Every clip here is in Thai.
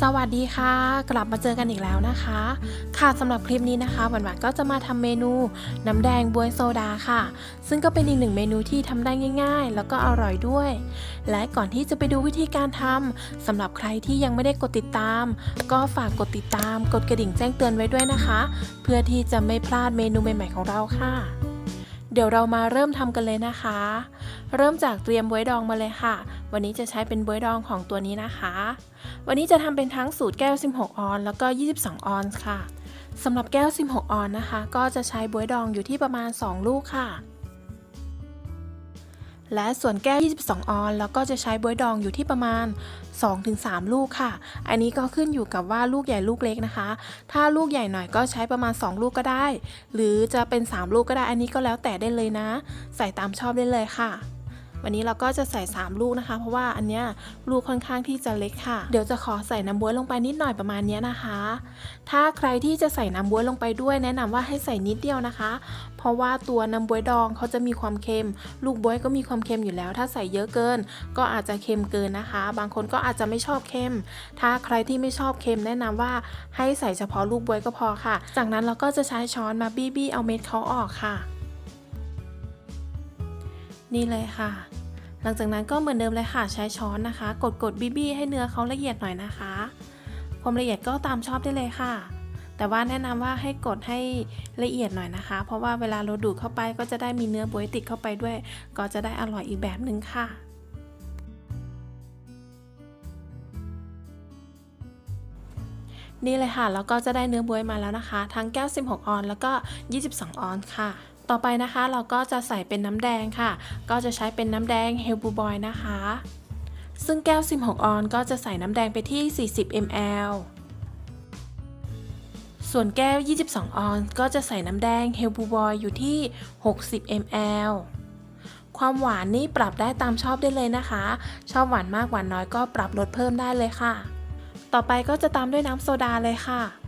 สวัสดีค่ะ กลับมาเจอกันอีกแล้วนะคะ ค่ะสำหรับคลิปนี้นะคะหวานๆก็จะมาทำเมนูน้ำแดงบวยโซดาค่ะ ซึ่งก็เป็นอีกหนึ่งเมนูที่ทำได้ง่าย ๆ แล้วก็อร่อยด้วย และก่อนที่จะไปดูวิธีการทำสำหรับใครที่ยังไม่ได้กดติดตาม ก็ฝากกดติดตาม กดกระดิ่งแจ้งเตือนไว้ด้วยนะคะ เพื่อที่จะไม่พลาดเมนูใหม่ๆของเราค่ะ เดี๋ยวเรามาเริ่มทำกันเลยนะคะ เริ่มจากเตรียมบวยดองมาเลยค่ะ วันนี้จะใช้เป็นบวยดองของตัวนี้นะคะ วันนี้จะทำเป็นทั้งสูตรแก้ว 16 ออนแล้วก็ 22 ออนซ์ค่ะสำหรับแก้ว 16 ออนนะคะ ก็จะใช้บวยดองอยู่ที่ประมาณ 2 ลูกค่ะ และส่วนแก้ว 22 ออน แล้วก็จะใช้บวยดองอยู่ที่ประมาณ 2-3 ลูกค่ะ อันนี้ก็ขึ้นอยู่กับว่าลูกใหญ่ลูกเล็กนะคะ ถ้าลูกใหญ่หน่อยก็ใช้ประมาณ 2 ลูกก็ได้ หรือจะเป็น 3 ลูกก็ได้ อันนี้ก็แล้วแต่ได้เลยนะ ใส่ตามชอบได้เลยค่ะ วันนี้เราก็จะใส่ 3 ลูกนะคะ เพราะว่าอันเนี้ยลูกค่อนข้างที่จะเล็กค่ะ เดี๋ยวจะขอใส่น้ำบ๊วยลงไปนิดหน่อยประมาณนี้นะคะ ถ้าใครที่จะใส่น้ำบ๊วยลงไปด้วย แนะนำว่าให้ใส่นิดเดียวนะคะ เพราะว่าตัวน้ำบ๊วยดองเขาจะมีความเค็ม ลูกบ๊วยก็มีความเค็มอยู่แล้ว ถ้าใส่เยอะเกิน ก็อาจจะเค็มเกินนะคะ บางคนก็อาจจะไม่ชอบเค็ม ถ้าใครที่ไม่ชอบเค็มแนะนำว่าให้ใส่เฉพาะลูกบ๊วยก็พอค่ะ จากนั้นเราก็จะใช้ช้อนมาบี้บี้เอาเม็ดเขาออกค่ะนี่เลยค่ะ หลังจากนั้นก็เหมือนเดิมเลยค่ะใช้ช้อนนะคะ กดกดบี้บี้ให้เนื้อเขาละเอียดหน่อยนะคะ ความละเอียดก็ตามชอบได้เลยค่ะ แต่ว่าแนะนำว่าให้กดให้ละเอียดหน่อยนะคะ เพราะว่าเวลาเราดูดเข้าไปก็จะได้มีเนื้อบวยติดเข้าไปด้วย ก็จะได้อร่อยอีกแบบหนึ่งค่ะนี่เลยค่ะ แล้วก็จะได้เนื้อบวยมาแล้วนะคะ ทั้งแก้ว 16 ออน แล้วก็ 22 ออนค่ะ ต่อไปนะคะเราก็จะใส่เป็นน้ำแดงค่ะ ก็จะใช้เป็นน้ำแดงเฮลบูบอยนะคะ ซึ่งแก้ว 16 ออนก็จะใส่น้ำแดงไปที่ 40 ml ส่วนแก้ว 22 ออนก็จะใส่น้ำแดงเฮลบูบอยอยู่ที่ 60 ml ความหวานนี่ปรับได้ตามชอบได้เลยนะคะ ชอบหวานมากหวานน้อยก็ปรับลดเพิ่มได้เลยค่ะ ต่อไปก็จะตามด้วยน้ำโซดาเลยค่ะ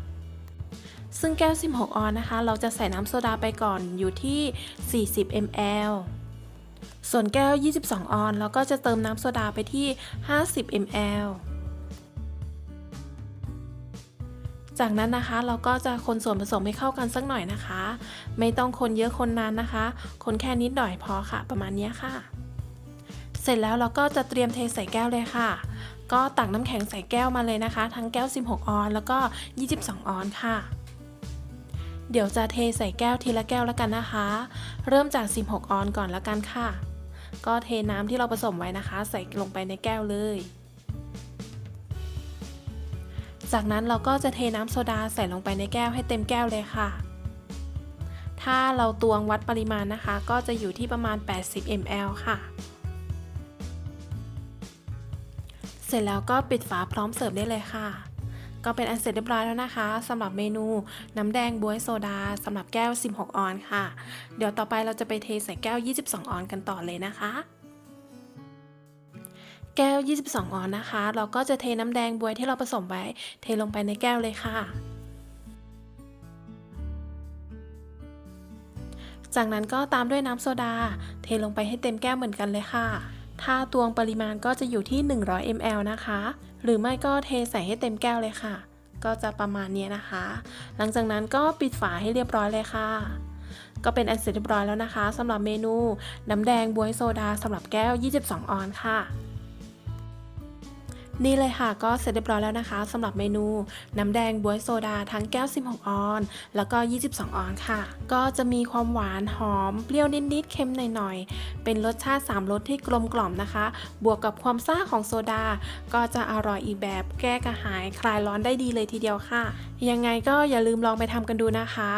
ซึ่งแก้ว 16 ออนนะคะ เราจะใส่น้ำโซดาไปก่อนอยู่ที่ 40 ml ส่วนแก้ว 22 ออนเราก็จะเติมน้ำโซดาไปที่ 50 ml จากนั้นนะคะเราก็จะคนส่วนผสมให้เข้ากันสักหน่อยนะคะ ไม่ต้องคนเยอะคนนานนะคะ คนแค่นิดหน่อยพอค่ะ ประมาณนี้ค่ะ เสร็จแล้วเราก็จะเตรียมเทใส่แก้วเลยค่ะ ก็ตักน้ำแข็งใส่แก้วมาเลยนะคะ ทั้งแก้ว 16 ออน แล้วก็ 22 ออนค่ะ เดี๋ยวจะเทใส่แก้วทีละแก้วแล้วกันนะคะ เริ่มจาก 16 ออนก่อนแล้วกันค่ะ ก็เทน้ำที่เราผสมไว้นะคะ ใส่ลงไปในแก้วเลย จากนั้นเราก็จะเทน้ำโซดาใส่ลงไปในแก้วให้เต็มแก้วเลยค่ะ ถ้าเราตวงวัดปริมาณนะคะ ก็จะอยู่ที่ประมาณ 80 ml ค่ะ เสร็จแล้วก็ปิดฝาพร้อมเสิร์ฟได้เลยค่ะ ก็เป็นอันเสร็จเรียบร้อยแล้วนะคะสำหรับเมนูน้ำแดงบวยโซดาสำหรับแก้ว 16 ออนค่ะ เดี๋ยวต่อไปเราจะไปเทใส่แก้ว 22 ออนกันต่อเลยนะคะแก้ว 22 ออนนะคะ เราก็จะเทน้ำแดงบวยที่เราผสมไว้ เทลงไปในแก้วเลยค่ะ จากนั้นก็ตามด้วยน้ำโซดา เทลงไปให้เต็มแก้วเหมือนกันเลยค่ะ ถ้าตวงปริมาณก็จะอยู่ที่ 100 ml นะคะ หรือไม่ก็เทใส่ให้เต็มแก้วเลยค่ะ ก็จะประมาณนี้นะคะ หลังจากนั้นก็ปิดฝาให้เรียบร้อยเลยค่ะ ก็เป็นอันเสร็จเรียบร้อยแล้วนะคะสำหรับเมนูน้ำแดงบวยโซดาสำหรับแก้ว 22 ออนค่ะ นี่เลยค่ะก็เสร็จเรียบร้อยแล้วนะคะสำหรับเมนู น้ำแดงบวยโซดาทั้งแก้ว 16 ออน แล้วก็ 22 ออนค่ะ ก็จะมีความหวานหอม เปรี้ยวนิดๆเค็มหน่อยๆ เป็นรสชาติ 3 รสที่กลมกล่อมนะคะ บวกกับความซ่าของโซดา ก็จะอร่อยอีกแบบแก้กระหายคลายร้อนได้ดีเลยทีเดียวค่ะ ยังไงก็อย่าลืมลองไปทำกันดูนะคะ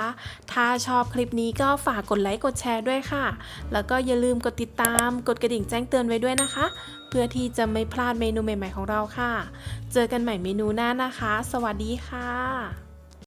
ถ้าชอบคลิปนี้ก็ฝากกดไลค์กดแชร์ด้วยค่ะ แล้วก็อย่าลืมกดติดตามกดกระดิ่งแจ้งเตือนไว้ด้วยนะคะเพื่อที่จะไม่พลาดเมนูใหม่ ๆ ของเราค่ะ เจอกันใหม่เมนูหน้านะคะ สวัสดีค่ะ